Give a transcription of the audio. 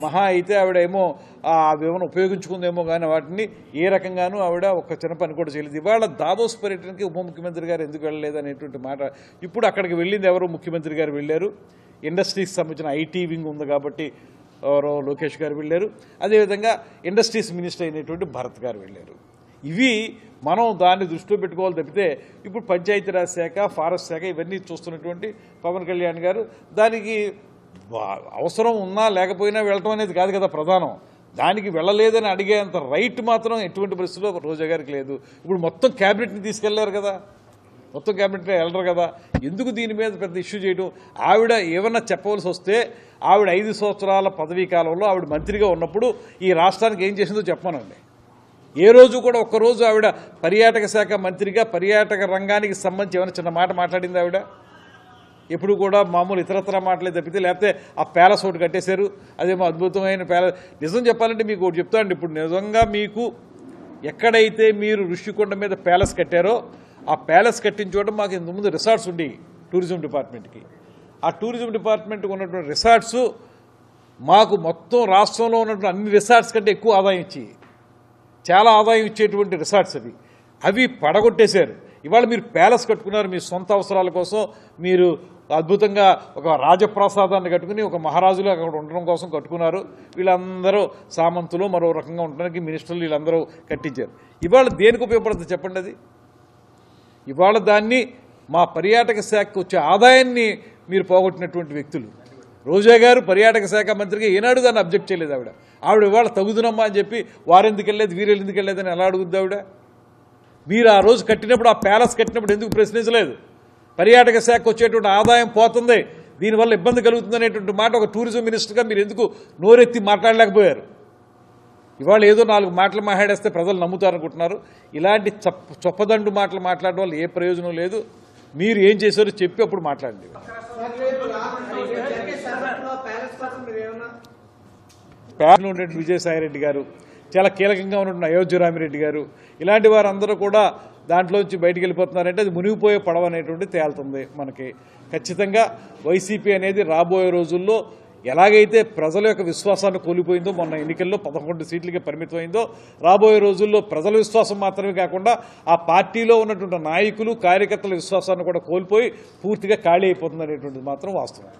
మహా అయితే ఆవిడేమో అవేమైనా ఉపయోగించుకుందేమో కానీ వాటిని ఏ రకంగానూ ఆవిడ ఒక చిన్న పని కూడా చేయలేదు. ఇవాళ దావోస్ పర్యటనకి ఉప ముఖ్యమంత్రి గారు ఎందుకు వెళ్ళలేదు అనేటువంటి మాట ఇప్పుడు అక్కడికి వెళ్ళింది ఎవరు? ముఖ్యమంత్రి గారు వెళ్ళారు. ఇండస్ట్రీస్ సంబంధించిన ఐటీ వింగ్ ఉంది కాబట్టి ఎవరో లోకేష్ గారు వెళ్ళారు. అదేవిధంగా ఇండస్ట్రీస్ మినిస్టర్ అయినటువంటి భరత్ గారు వెళ్ళారు. ఇవి మనం దాన్ని దృష్టిలో పెట్టుకోవాలి తప్పితే ఇప్పుడు పంచాయతీరాజ్ శాఖ ఫారెస్ట్ శాఖ ఇవన్నీ చూస్తున్నటువంటి పవన్ కళ్యాణ్ గారు. దానికి అవసరం ఉన్నా లేకపోయినా వెళ్ళటం అనేది కాదు కదా ప్రధానం. దానికి వెళ్ళలేదని అడిగేంత రైట్ మాత్రం ఎటువంటి పరిస్థితిలో రోజా గారికి లేదు. ఇప్పుడు మొత్తం క్యాబినెట్ని తీసుకెళ్ళారు కదా. మొత్తం క్యాబినెట్లో వెళ్ళరు కదా. ఎందుకు దీని మీద పెద్ద ఇష్యూ చేయడం? ఆవిడ ఏమన్నా చెప్పవలసి వస్తే ఆవిడ ఐదు సంవత్సరాల పదవీ కాలంలో ఆవిడ మంత్రిగా ఉన్నప్పుడు ఈ రాష్ట్రానికి ఏం చేసిందో చెప్పమనండి. ఏ రోజు కూడా ఒక్కరోజు ఆవిడ పర్యాటక శాఖ మంత్రిగా పర్యాటక రంగానికి సంబంధించి ఏమైనా చిన్న మాట మాట్లాడింది ఆవిడ? ఎప్పుడు కూడా మామూలు ఇతరత్ర మాటలే తప్పితే లేకపోతే ఆ ప్యాలెస్ ఒకటి కట్టేశారు. అదేమో అద్భుతమైన ప్యాలెస్ నిజం చెప్పాలంటే మీకు ఒకటి చెప్తానండి ఇప్పుడు నిజంగా మీకు ఎక్కడైతే మీరు ఋషికొండ మీద ప్యాలెస్ కట్టారో ఆ ప్యాలెస్ కట్టిన మాకు ఇంతకుముందు ముందు రిసార్ట్స్ ఉండేవి టూరిజం డిపార్ట్మెంట్కి. ఆ టూరిజం డిపార్ట్మెంట్కి ఉన్నటువంటి రిసార్ట్స్ మాకు మొత్తం రాష్ట్రంలో ఉన్నటువంటి అన్ని రిసార్ట్స్ కంటే ఎక్కువ ఆదాయం ఇచ్చి చాలా ఆదాయం ఇచ్చేటువంటి రిసార్ట్స్ అవి. అవి పడగొట్టేశారు. ఇవాళ మీరు ప్యాలెస్ కట్టుకున్నారు మీ సొంత అవసరాల కోసం. మీరు అద్భుతంగా ఒక రాజప్రసాదాన్ని కట్టుకుని ఒక మహారాజులు అక్కడ ఉండడం కోసం కట్టుకున్నారు. వీళ్ళందరూ సామంతులు మరో రకంగా ఉండడానికి మినిస్టర్లు వీళ్ళందరూ కట్టించారు. ఇవాళ దేనికి ఉపయోగపడుతుంది చెప్పండి అది? ఇవాళ దాన్ని మా పర్యాటక శాఖకు వచ్చే ఆదాయాన్ని మీరు పోగొట్టినటువంటి వ్యక్తులు. రోజా గారు పర్యాటక శాఖ మంత్రిగా ఏనాడు దాన్ని అబ్జెక్ట్ చేయలేదు ఆవిడ. ఆవిడ ఇవాళ తగుదునమ్మా అని చెప్పి వారెందుకు వెళ్ళలేదు వీరెందుకు వెళ్ళలేదని ఎలా అడుగుద్ది ఆవిడ? మీరు ఆ రోజు కట్టినప్పుడు ఆ ప్యాలెస్ కట్టినప్పుడు ఎందుకు ప్రశ్నించలేదు పర్యాటక శాఖకు వచ్చేటువంటి ఆదాయం పోతుంది దీనివల్ల ఇబ్బంది కలుగుతుంది అనేటువంటి మాట ఒక టూరిజం మినిస్టర్గా మీరు ఎందుకు నోరెత్తి మాట్లాడలేకపోయారు ఇవాళ ఏదో నాలుగు మాటలు మాట్లాడేస్తే ప్రజలు నమ్ముతారనుకుంటున్నారు ఇలాంటి చొప్పదండు మాటలు మాట్లాడడం వల్ల ఏ ప్రయోజనం లేదు మీరు ఏం చేశారో చెప్పి అప్పుడు మాట్లాడండి ప్యాలెస్ ఉండేటువంటి విజయసాయిరెడ్డి గారు చాలా కీలకంగా ఉన్నటువంటి అయోధ్య రామిరెడ్డి గారు. ఇలాంటి వారందరూ కూడా దాంట్లోంచి బయటికి వెళ్ళిపోతున్నారంటే అది మునిగిపోయే పడవ అనేటువంటి తేలుతుంది మనకి. ఖచ్చితంగా వైసీపీ అనేది రాబోయే రోజుల్లో ఎలాగైతే ప్రజల యొక్క విశ్వాసాన్ని కోల్పోయిందో మొన్న ఎన్నికల్లో పదకొండు సీట్లకి పరిమితమైందో రాబోయే రోజుల్లో ప్రజల విశ్వాసం మాత్రమే కాకుండా ఆ పార్టీలో ఉన్నటువంటి నాయకులు కార్యకర్తల విశ్వాసాన్ని కూడా కోల్పోయి పూర్తిగా ఖాళీ అయిపోతుంది అనేటువంటిది మాత్రం వాస్తవం.